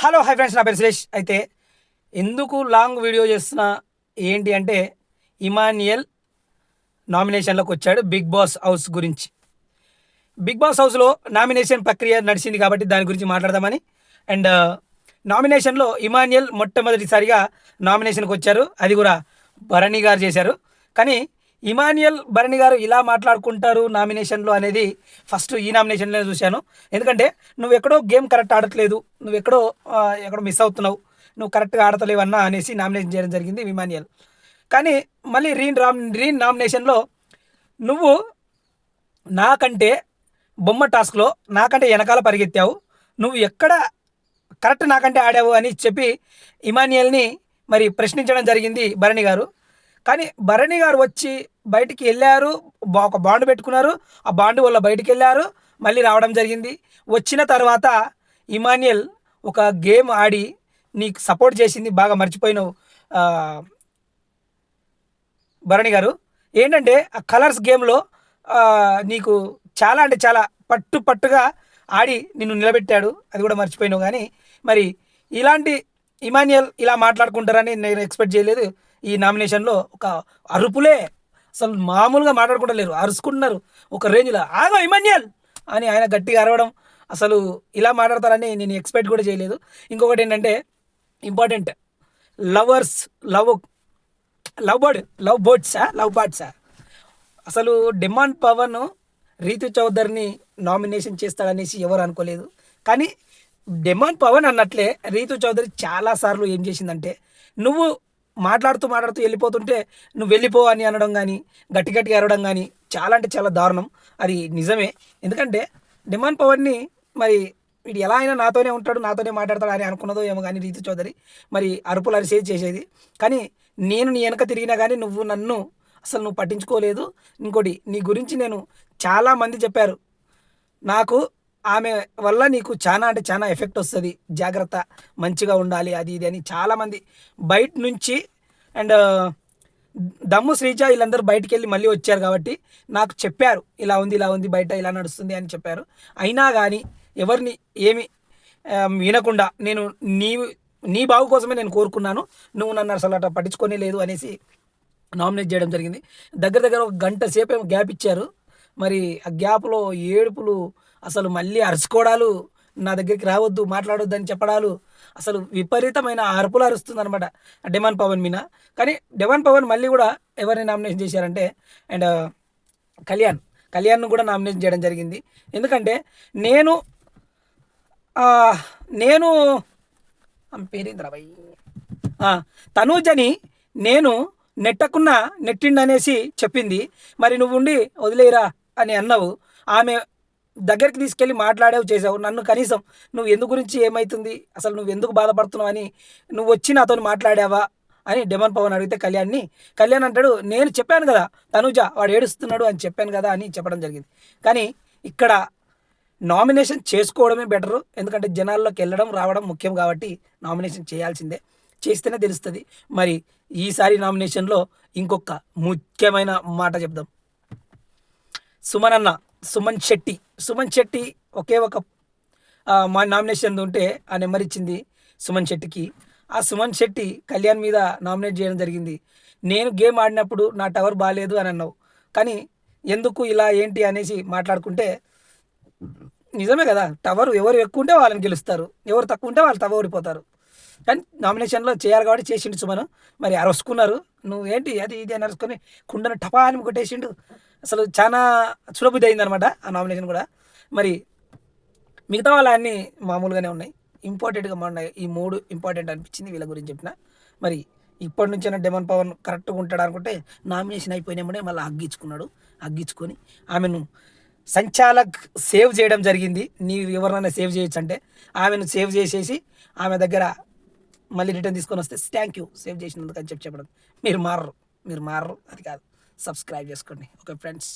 Hello hi friends నా పేరు సురేష్. అయితే ఎందుకు లాంగ్ వీడియో చేస్తున్నా ఏంటి అంటే ఇమాన్యుయల్ నామినేషన్లోకి వచ్చాడు బిగ్ బాస్ హౌస్ గురించి. బిగ్ బాస్ హౌస్లో నామినేషన్ ప్రక్రియ నడిచింది కాబట్టి దాని గురించి మాట్లాడదామని. అండ్ నామినేషన్లో ఇమాన్యుయల్ మొట్టమొదటిసారిగా నామినేషన్కి వచ్చారు. అది కూడా భరణి గారు చేశారు. కానీ ఇమాన్యుయల్ భరణి గారు ఇలా మాట్లాడుకుంటారు నామినేషన్లో అనేది ఫస్ట్ ఈ నామినేషన్లోనే చూశాను. ఎందుకంటే నువ్వు ఎక్కడో గేమ్ కరెక్ట్ ఆడట్లేదు నువ్వు ఎక్కడో ఎక్కడో మిస్ అవుతున్నావు నువ్వు కరెక్ట్గా ఆడతలేవు అన్నా అనేసి నామినేషన్ చేయడం జరిగింది ఇమాన్యుయల్ కానీ మళ్ళీ రీన్ రామ్ రీన్ నామినేషన్లో నువ్వు నాకంటే బొమ్మ టాస్క్లో నాకంటే వెనకాల పరిగెత్తావు నువ్వు ఎక్కడ కరెక్ట్ నాకంటే ఆడావు అని చెప్పి ఇమాన్యుయల్ని మరి ప్రశ్నించడం జరిగింది భరణి గారు. కానీ భరణి గారు వచ్చి బయటికి వెళ్ళారు బా- ఒక బాండ్ పెట్టుకున్నారు. ఆ బాండ్ వల్ల బయటికి వెళ్ళారు మళ్ళీ రావడం జరిగింది. వచ్చిన తర్వాత ఇమాన్యుయల్ ఒక గేమ్ ఆడి నీకు సపోర్ట్ చేసింది. బాగా మర్చిపోయినావు. భరణి గారు. ఏంటంటే ఆ కలర్స్ గేమ్లో నీకు చాలా అంటే చాలా పట్టు పట్టుగా ఆడి నిన్ను నిలబెట్టాడు. అది కూడా మర్చిపోయినావు కానీ మరి ఇలాంటి ఇమాన్యుయల్ ఇలా మాట్లాడుకుంటారని నేను ఎక్స్పెక్ట్ చేయలేదు. ఈ నామినేషన్లో ఒక అరుపులే అసలు మామూలుగా మాట్లాడుకుంటలేరు అరుచుకుంటున్నారు ఒక రేంజ్లో ఆగో ఇమాన్యుయల్! అని ఆయన గట్టిగా అరవడం అసలు ఇలా మాట్లాడతారని నేను ఎక్స్పెక్ట్ కూడా చేయలేదు. ఇంకొకటి ఏంటంటే important. Lovers love love bird love బర్డ్సా love బర్డ్సా అసలు డిమాండ్ పవన్ రీతు చౌదరిని నామినేషన్ చేస్తాడనేసి ఎవరు అనుకోలేదు. కానీ డిమాండ్ పవన్ అన్నట్లే రీతు చౌదరి చాలాసార్లు ఏం చేసిందంటే నువ్వు మాట్లాడుతూ మాట్లాడుతూ వెళ్ళిపోతుంటే నువ్వు వెళ్ళిపో అని అనడం కానీ గట్టి గట్టిగా అరవడం కానీ చాలా అంటే చాలా దారుణం. అది నిజమే. ఎందుకంటే డిమాండ్ పవర్ని మరి వీడు ఎలా అయినా నాతోనే ఉంటాడు నాతోనే మాట్లాడతాడు అని అనుకున్నదో ఏమో కానీ రీతి చౌదరి మరి అరుపులు అరిసేది చేసేది. కానీ నేను నీ వెనక తిరిగినా కానీ నువ్వు నన్ను అసలు నువ్వు పట్టించుకోలేదు. ఇంకోటి నీ గురించి నేను చాలామంది చెప్పారు. నాకు ఆమె వల్ల నీకు చాలా అంటే చాలా ఎఫెక్ట్ వస్తుంది. జాగ్రత్త మంచిగా ఉండాలి అది ఇది అని చాలామంది బయట నుంచి అండ్ దమ్ము శ్రీజ వీళ్ళందరూ బయటికి వెళ్ళి మళ్ళీ వచ్చారు కాబట్టి నాకు చెప్పారు ఇలా ఉంది ఇలా ఉంది బయట ఇలా నడుస్తుంది అని చెప్పారు. అయినా కానీ ఎవరిని ఏమి వినకుండా నేను నీ నీ బావు కోసమే నేను కోరుకున్నాను నువ్వు నన్ను అసలు అట్లా పట్టించుకొని లేదు అనేసి నామినేట్ చేయడం జరిగింది. దగ్గర దగ్గర ఒక గంట సేపు ఏమో గ్యాప్ ఇచ్చారు. మరి ఆ గ్యాప్లో ఏడుపులు అసలు మళ్ళీ అరుచుకోవడాలు నా దగ్గరికి రావద్దు మాట్లాడొద్దు అని చెప్పడాలు అసలు విపరీతమైన అరుపులు అరుస్తుంది అనమాట డెమాన్ పవన్ మీన. కానీ డెమాన్ పవన్ మళ్ళీ కూడా ఎవరిని నామినేషన్ చేశారంటే అండ్ కళ్యాణ్. కళ్యాణ్ను కూడా నామినేషన్ చేయడం జరిగింది. ఎందుకంటే నేను నేను ఆమె పేరేంద్రా భయ్? తనూజని నేను నెట్టకున్నా నెట్టిండి అనేసి చెప్పింది. మరి నువ్వు ఉండి వదిలేయరా అని అన్నావు. ఆమె దగ్గరికి తీసుకెళ్ళి మాట్లాడేవి చేసావు. నన్ను కనీసం నువ్వు ఎందు గురించి ఏమవుతుంది అసలు నువ్వు ఎందుకు బాధపడుతున్నావు అని నువ్వు వచ్చి నాతో మాట్లాడావా? అని డెమన్ పవన్ అడిగితే కళ్యాణ్ని కళ్యాణ్ అంటాడు నేను చెప్పాను కదా తనుజ వాడు ఏడుస్తున్నాడు అని చెప్పాను కదా అని చెప్పడం జరిగింది. కానీ ఇక్కడ నామినేషన్ చేసుకోవడమే బెటరు ఎందుకంటే జనాల్లోకి వెళ్ళడం రావడం ముఖ్యం కాబట్టి నామినేషన్ చేయాల్సిందే. చేస్తేనే తెలుస్తుంది. మరి ఈసారి నామినేషన్లో ఇంకొక ముఖ్యమైన మాట చెప్దాం. సుమన్ అన్న సుమన్ శెట్టి. సుమన్ శెట్టి ఒకే ఒక మా నామినేషన్ ఉంటే ఆ నెంబర్ ఇచ్చింది సుమన్ శెట్టికి. ఆ సుమన్ శెట్టి కళ్యాణ్ మీద నామినేట్ చేయడం జరిగింది. నేను గేమ్ ఆడినప్పుడు నా టవర్ బాగాలేదు అని అన్నావు. కానీ ఎందుకు ఇలా ఏంటి అనేసి మాట్లాడుకుంటే నిజమే కదా టవర్ ఎవరు ఎక్కువ ఉంటే వాళ్ళని గెలుస్తారు. ఎవరు తక్కువ ఉంటే వాళ్ళు తవ ఓడిపోతారు. కానీ నామినేషన్లో చేయాలి కాబట్టి చేసిండు సుమను. మరి అరుసుకున్నారు. నువ్వు ఏంటి అది ఇది అని అరుసుకొని కుండను టపా అని కొట్టేసిండు. అసలు చాలా సులభుద్ధి అయిందనమాట ఆ నామినేషన్ కూడా. మరి మిగతా వాళ్ళ అన్నీ మామూలుగానే ఉన్నాయి. ఇంపార్టెంట్గా ఉన్నాయి ఈ మూడు ఇంపార్టెంట్ అనిపించింది వీళ్ళ గురించి చెప్పిన. మరి ఇప్పటి నుంచైనా డెమన్ పవన్ కరెక్ట్గా ఉంటాడు అనుకుంటే నామినేషన్ అయిపోయినామనే మళ్ళీ అగ్గించుకున్నాడు అగ్గించుకొని ఆమెను సంచాలక్ సేవ్ చేయడం జరిగింది. నీవు ఎవరినైనా సేవ్ చేయొచ్చు అంటే ఆమెను సేవ్ చేసేసి ఆమె దగ్గర మళ్ళీ రిటర్న్ తీసుకొని వస్తే థ్యాంక్ యూ సేవ్ చేసినందుకు అని చెప్పి చెప్పడం. మీరు మారరు. మీరు మారరు. అది కాదు. సబ్స్క్రైబ్ చేసుకోండి. Okay friends.